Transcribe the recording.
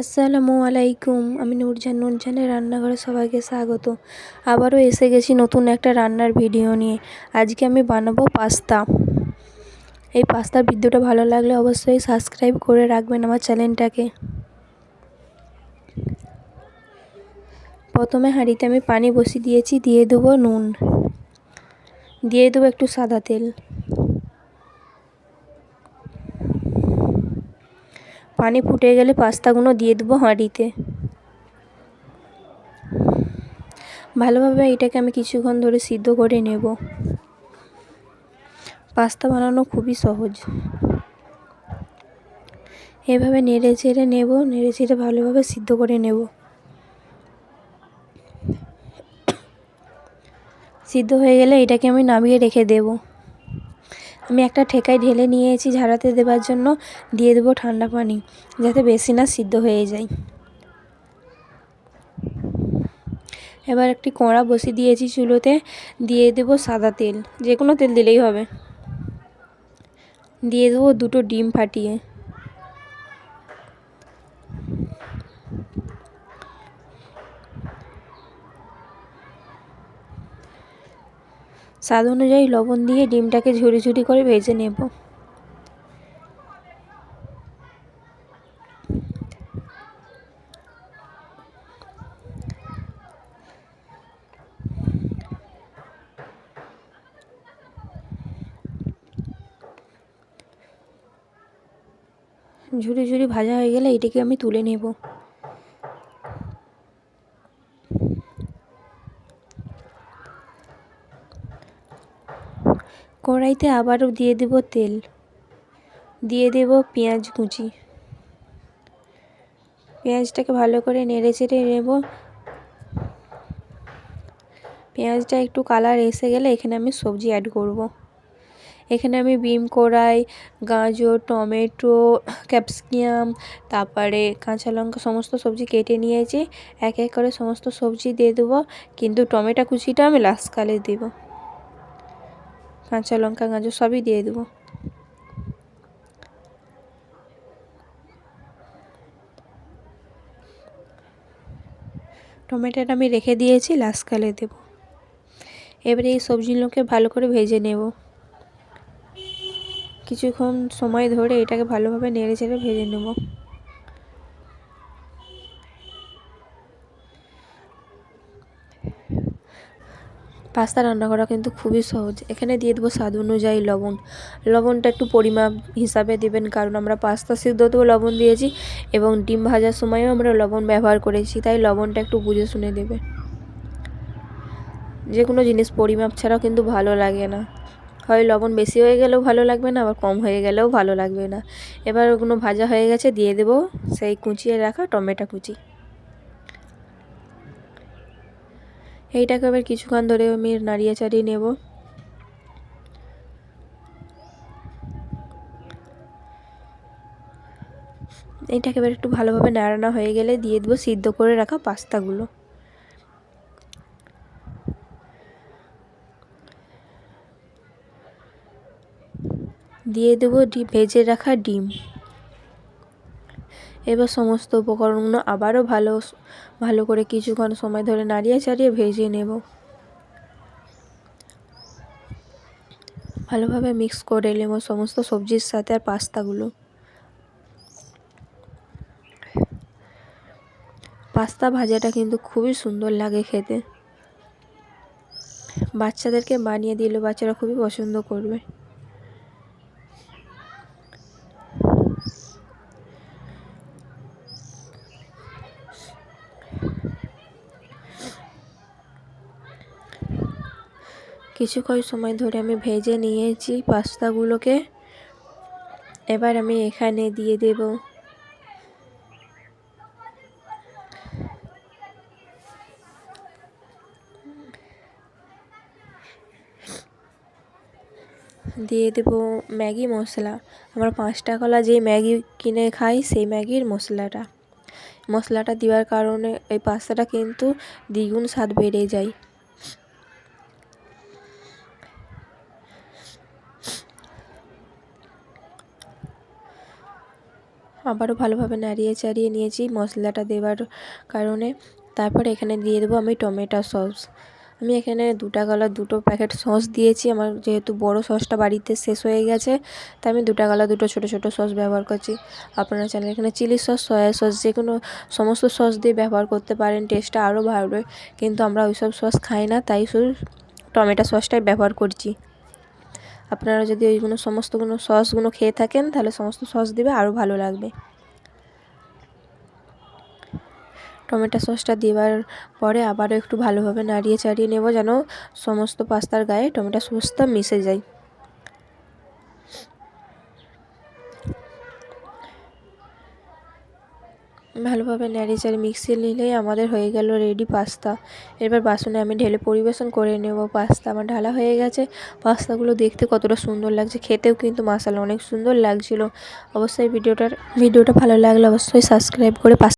আসসালামু আলাইকুম, আমি নূরজান। নূরজানের রান্নাঘরে সবাইকে স্বাগত। আবারও এসে গেছি নতুন একটা রান্নার ভিডিও নিয়ে। আজকে আমি বানাবো পাস্তা। এই পাস্তার ভিডিওটা ভালো লাগলে অবশ্যই সাবস্ক্রাইব করে রাখবেন আমার চ্যানেলটাকে। প্রথমে হাঁড়িতে আমি পানি বসিয়ে দিয়েছি, দিয়ে দেবো নুন। দিয়ে দেবো একটু সাদা তেল। পানি ফুটে গেলে পাস্তাগুলো দিয়ে দেবো হাঁড়িতে। ভালোভাবে এটাকে আমি কিছুক্ষণ ধরে সিদ্ধ করে নেব। পাস্তা বানানো খুবই সহজ। এভাবে নেড়ে চেড়ে নেব, নেড়ে চেড়ে ভালোভাবে সিদ্ধ করে নেব। সিদ্ধ হয়ে গেলে এটাকে আমি নামিয়ে রেখে দেবো। আমি একটা ঠেকায় ঢেলে নিয়েছি ঝাড়াতে দেবার জন্য, দিয়ে দেবো ঠান্ডা পানি, যাতে বেশি না সিদ্ধ হয়ে যায়। এবার একটি কড়া বসিয়ে দিয়েছি চুলোতে, দিয়ে দেবো সাদা তেল যে কোনো তেল দিলেই হবে। দিয়ে দেবো দুটো ডিম ফাটিয়ে। স্বাদ অনুযায়ী লবণ দিয়ে ডিমটাকে ঝুড়ি ঝুড়ি করে ভেজে নেব। ঝুড়ি ঝুড়ি ভাজা হয়ে গেলে এটিকে আমি তুলে নেব। কড়াইতে আবারও দিয়ে দেব তেল। দিয়ে দেব পেঁয়াজ কুচি। পেঁয়াজটাকে ভালো করে নেড়ে চেড়ে নেব। পেঁয়াজটা একটু কালার এসে গেলে এখানে আমি সবজি অ্যাড করব। এখানে আমি বিম কড়াই, গাজর, টমেটো, ক্যাপসিকাম, তারপরে কাঁচা লঙ্কা সমস্ত সবজি কেটে নিয়েছি। এক এক করে সমস্ত সবজি দিয়ে দেবো। কিন্তু টমেটো কুচিটা আমি লাস্টকালে দেবো। কাঁচা লঙ্কা, গাজর সবই দিয়ে দেবো। টমেটোটা আমি রেখে দিয়েছি লাস্টকালে দেব। এবারে এই সবজিগুলোকে ভালো করে ভেজে নেব। কিছুক্ষণ সময় ধরে এটাকে ভালোভাবে নেড়ে চেড়ে ভেজে নেব। পাস্তা রান্না করা কিন্তু খুবই সহজ। এখানে দিয়ে দেবো স্বাদ অনুযায়ী লবণ। লবণটা একটু পরিমাপ হিসাবে দেবেন, কারণ আমরা পাস্তা সিদ্ধতেও লবণ দিয়েছি এবং ডিম ভাজার সময়ও আমরা লবণ ব্যবহার করেছি, তাই লবণটা একটু বুঝে শুনে দেবে যে কোনো জিনিস পরিমাপ ছাড়াও কিন্তু ভালো লাগে না। হয় লবণ বেশি হয়ে গেলেও ভালো লাগবে না, আবার কম হয়ে গেলেও ভালো লাগবে না। এবার ওগুলো ভাজা হয়ে গেছে, দিয়ে দেবো সেই কুচিয়ে রাখা টমেটো কুচি। এইটাকে এবার কিছুক্ষণ ধরে আমি নাড়িয়ে চাড়িয়ে নেব। এইটাকে এবার একটু ভালোভাবে নাড়ানো হয়ে গেলে দিয়ে দেবো সিদ্ধ করে রাখা পাস্তাগুলো। দিয়ে দেবো ভেজে রাখা ডিম। এবার সমস্ত উপকরণগুলো আবারও ভালো ভালো করে কিছুক্ষণ সময় ধরে নাড়িয়ে চাড়িয়ে ভেজে নেব। ভালোভাবে মিক্স করে নেব সমস্ত সবজির সাথে আর পাস্তাগুলো। পাস্তা ভাজাটা কিন্তু খুবই সুন্দর লাগে খেতে। বাচ্চাদেরকে বানিয়ে দিলে বাচ্চারা খুবই পছন্দ করবে। কিছুক্ষণ সময় ধরে আমি ভেজে নিয়েছি পাস্তাগুলোকে। এবার আমি এখানে দিয়ে দেব। দিয়ে দেব ম্যাগি মশলা। আমরা পাঁচ টাকালা যে ম্যাগি কিনে খাই, সেই ম্যাগির মশলাটা। মশলাটা দেওয়ার কারণে এই পাস্তাটা কিন্তু দ্বিগুণ স্বাদ বেড়ে যায়। আবারও ভালোভাবে নাড়িয়ে চাড়িয়ে নিয়েছি মশলাটা দেওয়ার কারণে। তারপরে এখানে দিয়ে দেবো আমি টমেটো সস। আমি এখানে দু টাকাওয়ালা দুটো প্যাকেট সস দিয়েছি। আমার যেহেতু বড় সসটা বাড়িতে শেষ হয়ে গেছে, তাই আমি দু টাকাওয়ালা দুটো ছোটো ছোটো সস ব্যবহার করছি। আপনারা চাইলে এখানে চিলি সস, সয়া সস, যে কোনো সমস্ত সস দিয়ে ব্যবহার করতে পারেন, টেস্টটা আরও ভালো। কিন্তু আমরা ওইসব সস খাই না, তাই শুধু টমেটো সসটাই ব্যবহার করছি। আপনারা যদি ওইগুলো সমস্তগুলো সসগুলো খেয়ে থাকেন, তাহলে সমস্ত সস দিবে, আরও ভালো লাগবে। টমেটো সসটা দেওয়ার পরে আবারও একটু ভালোভাবে নাড়িয়ে চাড়িয়ে নেব, যেন সমস্ত পাস্তার গায়ে টমেটো সসটা মিশে যায়। ভালোভাবে নাড়িয়ে চাড়িয়ে মিক্সিয়ে নিলেই আমাদের হয়ে গেল রেডি পাস্তা। এবার বাসনে আমি ঢেলে পরিবেশন করে নেব পাস্তা। আমার ঢালা হয়ে গেছে। পাস্তাগুলো দেখতে কতটা সুন্দর লাগছে। খেতেও কিন্তু মাসালা অনেক সুন্দর লাগছিল। অবশ্যই ভিডিওটার, ভিডিওটা ভালো লাগলে অবশ্যই সাবস্ক্রাইব করে পাশে